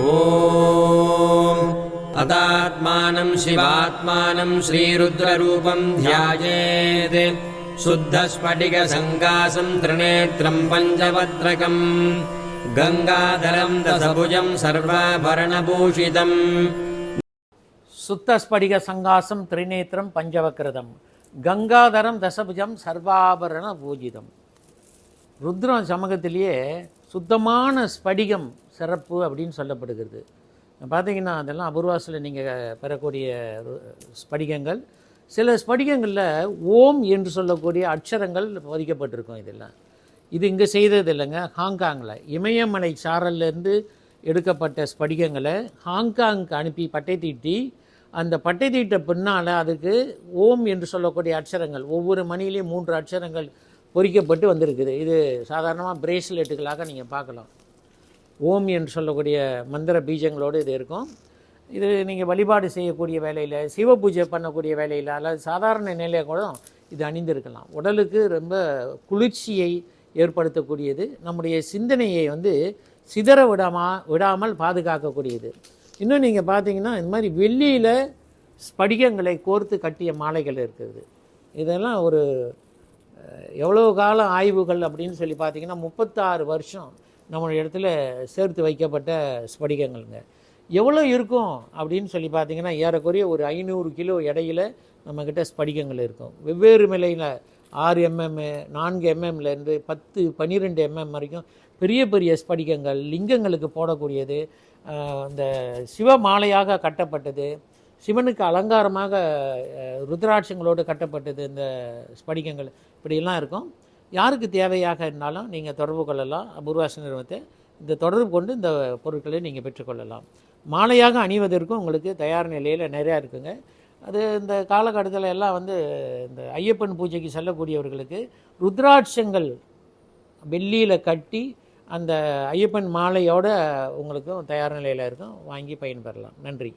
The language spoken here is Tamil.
ॐ तदात्मानं शिवात्मानं श्रीरुद्ररूपं ध्यायेत् शुद्धस्फटिकसङ्गासं त्रिनेत्रम् पञ्चवत्रकम् गङ्गाधरम् दशभुजम् सर्वाभरणभूषितम् சுத்தஸ்படிக சங்காசம் திரிநேத்திரம் பஞ்சவக்கிரதம் கங்காதரம் தசபுஜம் சர்வாபரண பூஜிதம் ருத்ரம் சமகத்திலேயே சுத்தமான ஸ்படிகம் சிறப்பு அப்படின்னு சொல்லப்படுகிறது. பார்த்தீங்கன்னா அதெல்லாம் அபூர்வாசில் நீங்கள் பெறக்கூடிய ஸ்படிகங்கள். சில ஸ்படிகங்களில் ஓம் என்று சொல்லக்கூடிய அட்சரங்கள் பதிக்கப்பட்டிருக்கும் இதெல்லாம். இது இங்கே செய்தது இல்லைங்க. ஹாங்காங்கில் இமயமலை சாரல்லேருந்து எடுக்கப்பட்ட ஸ்படிகங்களை ஹாங்காங்க்கு அனுப்பி பட்டை தீட்டி அந்த பட்டை தீட்ட பின்னால் அதுக்கு ஓம் என்று சொல்லக்கூடிய அட்சரங்கள் ஒவ்வொரு மணிலையும் மூன்று அட்சரங்கள் பொறிக்கப்பட்டு வந்திருக்குது. இது சாதாரணமாக பிரேஸ்லெட்டுகளாக நீங்கள் பார்க்கலாம். ஓம் என்று சொல்லக்கூடிய மந்திர பீஜங்களோடு இது இருக்கும். இது நீங்கள் வழிபாடு செய்யக்கூடிய வேலையில் சிவ பூஜை பண்ணக்கூடிய வேலையில் அல்லது சாதாரண நிலையை கூட இது அணிந்திருக்கலாம். உடலுக்கு ரொம்ப குளிர்ச்சியை ஏற்படுத்தக்கூடியது. நம்முடைய சிந்தனையை வந்து சிதற விடாமா விடாமல் பாதுகாக்கக்கூடியது. இன்னும் நீங்கள் பார்த்தீங்கன்னா இந்த மாதிரி வெள்ளியில் ஸ்படிகங்களை கோர்த்து கட்டிய மாலைகள் இருக்குது. இதெல்லாம் ஒரு எவ்வளோ கால ஆய்வுகள் அப்படின்னு சொல்லி பார்த்தீங்கன்னா முப்பத்தாறு வருஷம். நம்மளுடைய இடத்துல சேர்த்து வைக்கப்பட்ட ஸ்படிகங்கள்ங்க. எவ்வளோ இருக்கும் அப்படின்னு சொல்லி பார்த்தீங்கன்னா ஏறக்குறைய ஒரு ஐநூறு கிலோ எடையில் நம்மக்கிட்ட ஸ்படிகங்கள் இருக்கும். வெவ்வேறு நிலையில் ஆறு எம்எம் நான்கு எம்எம்லேருந்து பத்து பன்னிரெண்டு எம்எம் வரைக்கும் பெரிய பெரிய ஸ்படிகங்கள் லிங்கங்களுக்கு போடக்கூடியது. இந்த சிவ மாலையாக கட்டப்பட்டது. சிவனுக்கு அலங்காரமாக ருத்ராட்சங்களோடு கட்டப்பட்டது இந்த ஸ்படிகங்கள். இப்படியெல்லாம் இருக்கும். யாருக்கு தேவையாக இருந்தாலும் நீங்கள் தொடர்பு கொள்ளலாம். அபூர்வாச நிறுவனத்தை இந்த தொடர்பு கொண்டு இந்த பொருட்களை நீங்கள் பெற்றுக்கொள்ளலாம் மாலையாக அணிவதற்கும் உங்களுக்கு தயார் நிலையில் நிறையா இருக்குங்க. அது இந்த காலகட்டத்தில் எல்லாம் வந்து இந்த ஐயப்பன் பூஜைக்கு செல்லக்கூடியவர்களுக்கு ருத்ராட்சங்கள் வெள்ளியில் கட்டி அந்த ஐயப்பன் மாலையோட உங்களுக்கும் தயார் நிலையில் இருக்கும். வாங்கி பயன்பெறலாம். நன்றி.